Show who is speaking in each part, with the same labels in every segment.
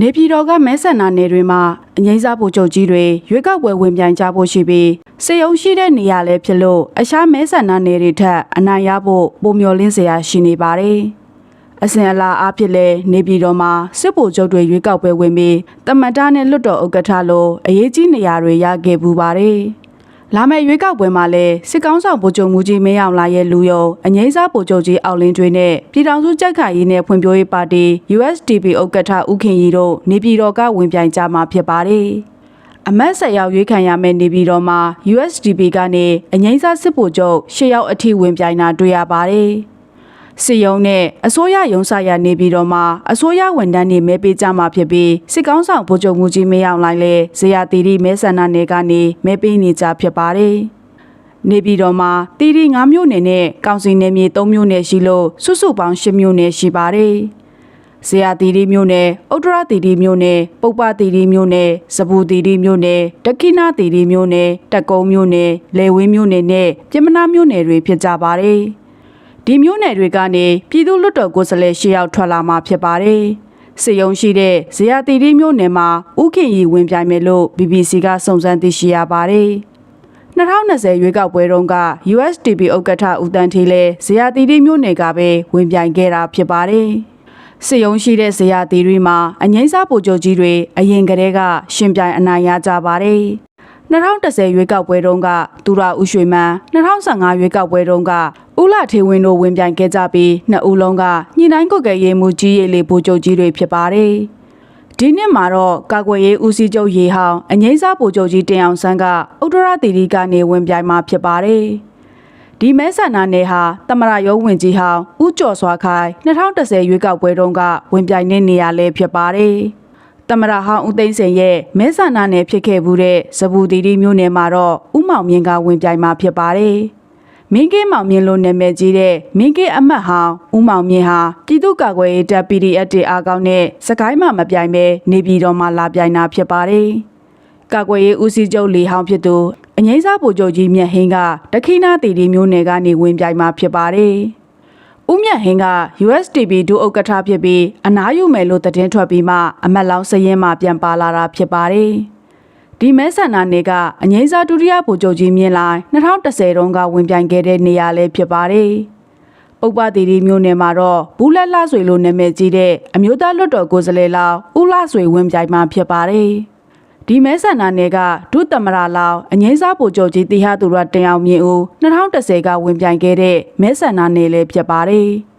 Speaker 1: နေပြည်တော်ကမဲဆန္ဒနယ်တွေမှာအငိမ့်စားဖို့ချုပ်ကြီးတွေရွေးကောက်ပွဲဝင်ပြိုင်ကြဖို့ရှိပြီးစေယုံရှိတဲ့နေရာလည်းဖြစ်လို့အရှားမဲဆန္ဒနယ်တွေထက်အနိုင်ရဖို့ပုံမျောလင်းစရာရှိနေပါတယ်။အစဉ်အလာအားဖြင့်လည်းနေပြည်တော်မှာစစ်ဗိုလ်ချုပ်တွေရွေးကောက်ပွဲဝင်ပြီးတမန်တာနဲ့လွတ်တော်ဥက္ကဋ္ဌလိုအရေးကြီးနေရာတွေရခဲ့ပူပါတယ်။ လာမယ့်ရွေးကောက်ပွဲမှာလည်းစစ်ကောင်းဆောင်ဗိုလ်ချုပ်မူကြီးမင်းအောင်လှိုင်ရဲ့လူယုံအငိမ့်စားဗိုလ်ချုပ်ကြီးအောင်လင်းကျွေးနဲ့ပြည်ထောင်စုကြက်ခိုင်ရေးနဲ့ဖွံ့ဖြိုးရေးပါတီ USDP ဥက္ကဋ္ဌဦးခင်ရီတို့နေပြည်တော်ကဝင်ပြိုင်ကြမှာဖြစ်ပါတယ်။အမတ်ဆက်ရောက်ရွေးခံရမယ့်နေပြည်တော်မှာ USDP ကနေအငိမ့်စားစစ်ဗိုလ်ချုပ်ရှစ်ယောက်အထိဝင်ပြိုင်တာတွေ့ရပါတယ်။ စစ်ရုံးနဲ့အစိုးရရုံးဆိုင်ရာနေပြီးတော့မှအစိုးရဝန်ထမ်းတွေမဲပေးကြမှာဖြစ်ပြီးစစ်ကောင်းဆောင်ဗိုလ်ချုပ်မူကြီးမင်းအောင်လှိုင်လည်းဇေယျတီရီမဲဆန္ဒနယ်ကနေမဲပေးနေကြဖြစ်ပါတယ်။နေပြည်တော်မှာတီရီ9မြို့နယ်နဲ့ကောင်စီနယ်မြေ3မြို့နယ်ရှိလို့စုစုပေါင်း10မြို့နယ်ရှိပါတယ်။ဇေယျတီရီမြို့နယ်၊ဥတ္တရတီရီမြို့နယ်၊ပုပ္ပတီရီမြို့နယ်၊စပူတီရီမြို့နယ်၊တက္ကိနာတီရီမြို့နယ်၊တက်ကုန်းမြို့နယ်၊လေဝင်းမြို့နယ်နဲ့ပြမနာမြို့နယ်တွေဖြစ်ကြပါတယ်။ ဒီမျိုးနယ်တွေကနေပြည်သူ့လွတ်တော်ကိုယ်စားလှယ်ရှစ်ယောက်ထွက်လာမှာဖြစ်ပါတယ်။စစ်ရုံးရှိတဲ့ဇေယျတီရီမျိုးနယ်မှာဥခင်ရီဝင်ပြိုင်မယ်လို့ BBC ကစုံစမ်းသိရှိရပါတယ်။2020ရွေးကောက်ပွဲတုန်းက USDP ဥက္ကဋ္ဌဦးတန်းထေးလဲဇေယျတီရီမျိုးနယ်ကပဲဝင်ပြိုင်ခဲ့တာဖြစ်ပါတယ်။စစ်ရုံးရှိတဲ့ဇေယျတီရီမှာအငိမ့်စားဗိုလ်ချုပ်ကြီးတွေအရင်ကတည်းကရှင်ပြိုင်အနိုင်ရကြပါတယ်။2010ရွေးကောက်ပွဲတုန်းကသူရဦးရွှေမန်း2015ရွေးကောက်ပွဲတုန်းက ဦးလာထေဝင်းတို့ဝင်ပြိုင်ခဲ့ကြပြီးနှစ်ဦးလုံးကညှိနှိုင်းကွက်ကရေးမှုကြီးရေးလေးဗိုလ်ချုပ်ကြီးတွေဖြစ်ပါတယ်။ဒီနှစ်မှာတော့ကာကွယ်ရေးဦးစီးချုပ်ရေဟောင်းအငိမ့်စားဗိုလ်ချုပ်ကြီးတင်အောင်ဆန်းကဥတ္တရတီရီကနေဝင်ပြိုင်မှာဖြစ်ပါတယ်။ဒီမဲဆန္ဒနယ်ဟာတမရရုံးဝင်ကြီးဟောင်းဦးကျော်စွာခိုင်2010ရွေးကောက်ပွဲတုန်းကဝင်ပြိုင်တဲ့နေရာလေးဖြစ်ပါတယ်။တမရဟောင်းဦးသိန်းစိန်ရဲ့မဲဆန္ဒနယ်ဖြစ်ခဲ့ဘူးတဲ့ဇပူတီရီမျိုးနယ်မှာတော့ဦးမောင်မြင့်ကဝင်ပြိုင်မှာဖြစ်ပါတယ်။ မင်းကင်းမောင်မြင့်လို့နာမည်ကြီးတဲ့မင်းကင်းအမတ်ဟောင်းဦးမောင်မြင့်ဟာပြည်သူ့ကာကွယ်ရေးတပ် PDF တေအားကောင်းတဲ့စကိုင်းမှာမပြိုင်ပဲနေပြည်တော်မှာလာပြိုင်တာဖြစ်ပါတယ်။ကာကွယ်ရေးဦးစီးချုပ်လီဟောင်းဖြစ်သူအငိမ့်စားဗိုလ်ချုပ်ကြီးမြတ်ဟင်းကတခိနာတီတီမျိုးနယ်ကနေဝင်ပြိုင်မှာဖြစ်ပါတယ်။ဦးမြတ်ဟင်းက USDP ဒုဥက္ကဋ္ဌဖြစ်ပြီးအနားယူမယ်လို့သတင်းထွက်ပြီးမှအမတ်လောင်းစရင်မှပြန်ပါလာတာဖြစ်ပါတယ်။ ဒီမဲဆန္ဒနယ်ကအငိမ့်စားဒုတိယဗိုလ်ချုပ်ကြီးမြင့်လိုင်း2010တုန်းကဝင်ပြိုင်ခဲ့တဲ့နေရာလေးဖြစ်ပါတယ်။ပုပ္ပတီရီမျိုးနယ်မှာတော့ဘူးလက်လှဆွေလို့နာမည်ကြီးတဲ့အမျိုးသားလွတ်တော်ကိုယ်စားလှယ်လောင်းဦးလှဆွေဝင်ပြိုင်မှာဖြစ်ပါတယ်။ဒီမဲဆန္ဒနယ်ကဒုသမရလောင်းအငိမ့်စားဗိုလ်ချုပ်ကြီးတီဟာသူရတင်အောင်မြင့်ဦး2010ကဝင်ပြိုင်ခဲ့တဲ့မဲဆန္ဒနယ်လည်းဖြစ်ပါတယ်။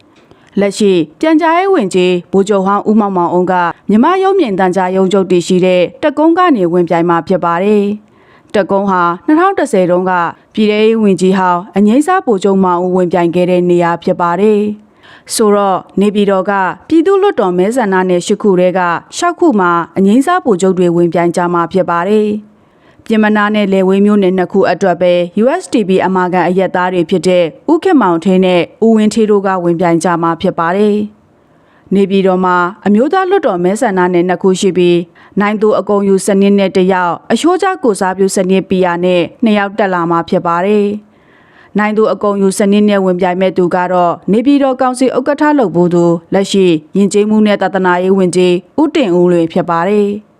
Speaker 1: လက်ရှိပြန်ကြားရေးဝင်ကြီးဗိုလ်ချုပ်ဟောင်းဦးမောင်မောင်အောင်ကမြမရုံးမြင့်တန်ကြားရုံးချုပ်တည်ရှိတဲ့တကုန်းကနေဝင်ပြိုင်မှာဖြစ်ပါတယ်။တကုန်းဟာ2010တုန်းကပြည်ထောင်ရေးဝင်ကြီးဟောင်းအငိမ့်စားဗိုလ်ချုပ်မောင်ဦးဝင်ပြိုင်ခဲ့တဲ့နေရာဖြစ်ပါတယ်။ဆိုတော့နေပြည်တော်ကပြည်သူ့လွတ်တော်မဲဆန္ဒနယ်၈ခုတဲက၆ခုမှာအငိမ့်စားဗိုလ်ချုပ်တွေဝင်ပြိုင်ကြမှာဖြစ်ပါတယ်။ ပြင်မနာနဲ့လေဝေးမျိုးနယ်နှစ်ခုအတွက်ပဲ USDP အမာခံအရက်သားတွေဖြစ်တဲ့ဥခေမောင်ထင်းနဲ့ဦးဝင်းထေးတို့ကဝင်ပြိုင်ကြမှာဖြစ်ပါတယ်။နေပြည်တော်မှာအမျိုးသားလွတ်တော်မဲဆန္ဒနယ်နှစ်ခုရှိပြီးနိုင်သူအကုံယူစနစ်နဲ့တစ်ယောက်အရှိုးချကိုစားပြုစနစ်ပီယာနဲ့နှစ်ယောက်တက်လာမှာဖြစ်ပါတယ်။နိုင်သူအကုံယူစနစ်နဲ့ဝင်ပြိုင်မဲ့သူကတော့နေပြည်တော်ကောင်စီဥက္ကဋ္ဌလုပ်ဘူးသူလက်ရှိရင်ကျေးမှုနဲ့တသနာရေးဝင်ကြီးဦးတင်ဦးလွင်ဖြစ်ပါတယ်။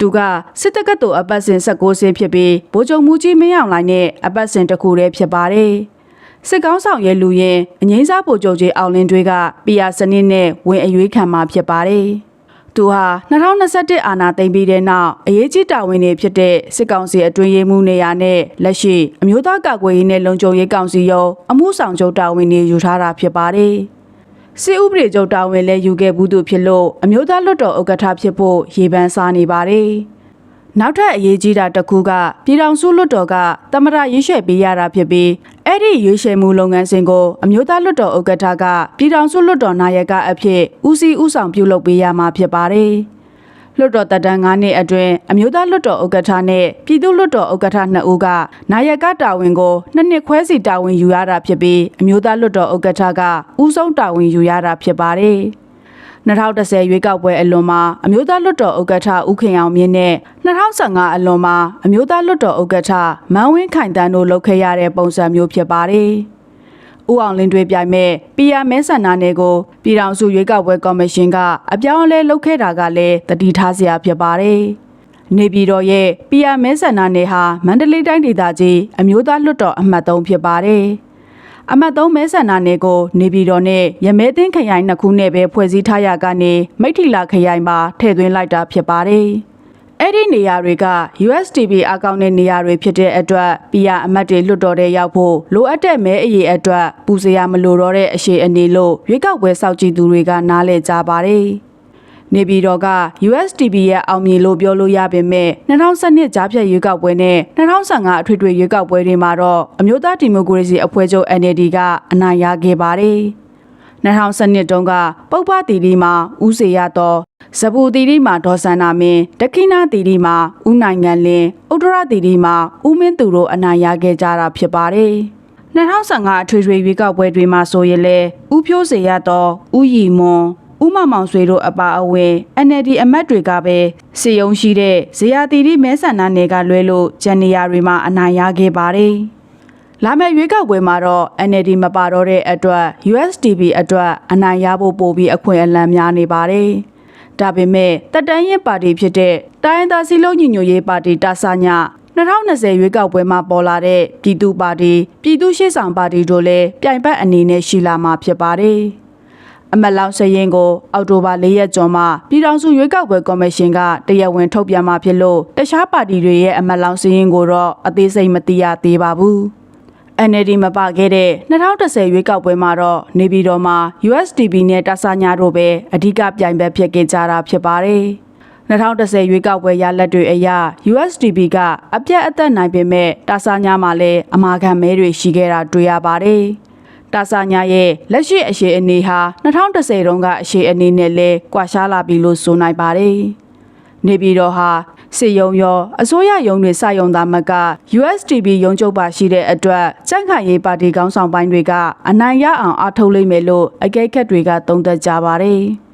Speaker 1: သူကစစ်တပ်ကတော်အပတ်စဉ်16ဆင်းဖြစ်ပြီးဗိုလ်ချုပ်မူကြီးမင်းအောင်လှိုင်နဲ့အပတ်စဉ်တစ်ခုတည်းဖြစ်ပါတယ်။စစ်ကောင်းဆောင်ရဲ့လူရင်အငိမ့်စားဗိုလ်ချုပ်ကြီးအောင်လင်းတွေကပီယာစနစ်နဲ့ဝင်အရွေးခံမှာဖြစ်ပါတယ်။သူဟာ2021အာဏာသိမ်းပြီးတဲ့နောက်အရေးကြီးတာဝန်တွေဖြစ်တဲ့စစ်ကောင်စီအတွင်းရေးမှူးနေရာနဲ့လက်ရှိအမျိုးသားကာကွယ်ရေးနဲ့လုံခြုံရေးကောင်စီရောအမှုဆောင်ချုပ်တာဝန်တွေယူထားတာဖြစ်ပါတယ်။ စစ်ဥပဒေချုပ်တာဝန်လည်းယူခဲ့ဘူးသူဖြစ်လို့အမျိုးသားလွတ်တော်ဥက္ကဋ္ဌဖြစ်ဖို့ရေပန်းစားနေပါတယ်။နောက်ထပ်အရေးကြီးတာတစ်ခုကပြည်ထောင်စုလွတ်တော်ကတမရရွေးချယ်ပေးရတာဖြစ်ပြီးအဲ့ဒီရွေးချယ်မှုလုပ်ငန်းစဉ်ကိုအမျိုးသားလွတ်တော်ဥက္ကဋ္ဌကပြည်ထောင်စုလွတ်တော်နာယကအဖြစ်ဦးစီးဦးဆောင်ပြုလုပ်ပေးရမှာဖြစ်ပါတယ်။ လွတ်တော်တပ်တန်း9နှစ်အတွင်းအမျိုးသားလွတ်တော်ဥက္ကဋ္ဌနဲ့ပြည်သူ့လွတ်တော်ဥက္ကဋ္ဌ2ဦးကနာယကတာဝန်ကိုနှစ်နှစ်ခွဲစီတာဝန်ယူရတာဖြစ်ပြီးအမျိုးသားလွတ်တော်ဥက္ကဋ္ဌကဦးဆုံးတာဝန်ယူရတာဖြစ်ပါတယ်။2010ရွေးကောက်ပွဲအလွန်မှာအမျိုးသားလွတ်တော်ဥက္ကဋ္ဌဦးခင်အောင်မြင့်နဲ့2015အလွန်မှာအမျိုးသားလွတ်တော်ဥက္ကဋ္ဌမန်းဝင်းခိုင်တန်းတို့လုပ်ခဲ့ရတဲ့ပုံစံမျိုးဖြစ်ပါတယ်။ ဦးအောင်လင်းတွေပြိုင်မဲ့ပီယာမဲဆန္ဒနယ်ကိုပြည်ထောင်စုရွေးကောက်ပွဲကော်မရှင်ကအပြောင်းအလဲလုပ်ခဲ့တာကလည်းတတိထားစရာဖြစ်ပါတယ်။နေပြည်တော်ရဲ့ပီယာမဲဆန္ဒနယ်ဟာမန္တလေးတိုင်းဒေသကြီးအမျိုးသားလွှတ်တော်အမှတ်3ဖြစ်ပါတယ်။အမှတ်3မဲဆန္ဒနယ်ကိုနေပြည်တော်နဲ့ရမဲသိန်းခရိုင်နှစ်ခုနဲ့ပဲဖွဲ့စည်းထားရကနေမိထ္ထီလာခရိုင်မှာထည့်သွင်းလိုက်တာဖြစ်ပါတယ်။ အဲ့ဒီနေရာတွေက USDP အကောင့်တဲ့နေရာတွေဖြစ်တဲ့အတွက် PR အမတ်တွေလွတ်တော်တဲ့ရောက်ဖို့လိုအပ်တဲ့မဲအရေးအတွက်ပူစရာမလိုတော့တဲ့အရှိအနေလို့ရွေးကောက်ပွဲစောင့်ကြည့်သူတွေကနားလည်ကြပါတယ်။နေပြည်တော်က USDP ရဲ့အောင်မြင်လို့ပြောလို့ရပေမဲ့2012ကြားဖြတ်ရွေးကောက်ပွဲနဲ့2015အထွေထွေရွေးကောက်ပွဲတွေမှာတော့အမျိုးသားဒီမိုကရေစီအဖွဲ့ချုပ် NLD ကအနိုင်ရခဲ့ပါတယ်။ 2012တုန်းကပုပ္ပတီတီမှာဦးစေရတော့ဇပူတီတီမှာဒေါ်စန္နာမင်းဒက္ခိဏတီတီမှာဦးနိုင်ငံလင်းဥဒရတီတီမှာဦးမင်းသူတို့အနိုင်ရခဲ့ကြတာဖြစ်ပါတယ်2015အထွေထွေရွေးကောက်ပွဲတွေမှာဆိုရင်လေဦးဖြိုးစေရတော့ဦးရီမွန်ဦးမမောင်ဆွေတို့အပါအဝင် NLD အမတ်တွေကပဲစီယုံရှိတဲ့ဇေယတီတီမဲဆန္ဒနယ်ကလွဲလို့ဂျန်နီယာတွေမှာအနိုင်ရခဲ့ပါတယ်။ လာမယ့်ရွေးကောက်ပွဲမှာတော့ NLD မပါတော့တဲ့အတွက် USDP အတွက်အနိုင်ရဖို့ပို့ပြီးအခွင့်အလမ်းများနေပါတယ်။ဒါပေမဲ့တက်တန်းရင်ပါတီဖြစ်တဲ့တိုင်းရင်းသားစီလုံးညီညွတ်ရေးပါတီတာဆာညာ2020ရွေးကောက်ပွဲမှာပေါ်လာတဲ့ပြည်သူ့ပါတီပြည်သူ့ရှေ့ဆောင်ပါတီတို့လည်းပြိုင်ဘက်အနေနဲ့ရှိလာမှာဖြစ်ပါတယ်။အမတ်လောင်စရင်ကိုအောက်တိုဘာ၄ရက်ကျော်မှပြည်ထောင်စုရွေးကောက်ပွဲကော်မရှင်ကတရားဝင်ထုတ်ပြန်มาဖြစ်လို့တခြားပါတီတွေရဲ့အမတ်လောင်စရင်ကိုတော့အသေးစိတ်မသိရသေးပါဘူး။ NLD မပါခဲ့တဲ့2010ရွေးကောက်ပွဲမှာတော့နေပြည်တော်မှာ USDP နဲ့တာဆာညာတို့ပဲအဓိကပြိုင်ဘက်ဖြစ်ခဲ့ကြတာဖြစ်ပါတယ်။2010ရွေးကောက်ပွဲရလဒ်တွေအရ USDP ကအပြတ်အသက်နိုင်ပေမဲ့တာဆာညာမှာလည်းအမာခံမဲတွေရှိခဲ့တာတွေ့ရပါတယ်။တာဆာညာရဲ့လက်ရှိအရှိအနေဟာ2010တုန်းကအရှိအနေနဲ့လဲကွာရှားလာပြီလို့ဆိုနိုင်ပါတယ်။နေပြည်တော်ဟာ စစ်ယုံရောအစိုးရယုံတွေစယုံသားမက USDP ယုံချုပ်ပါရှိတဲ့အတွက်ကြန့်ခိုင်ရေးပါတီကောင်းဆောင်ပိုင်းတွေကအနိုင်ရအောင်အားထုတ်လိမ့်မယ်လို့အကဲခတ်တွေကသုံးသပ်ကြပါတယ်။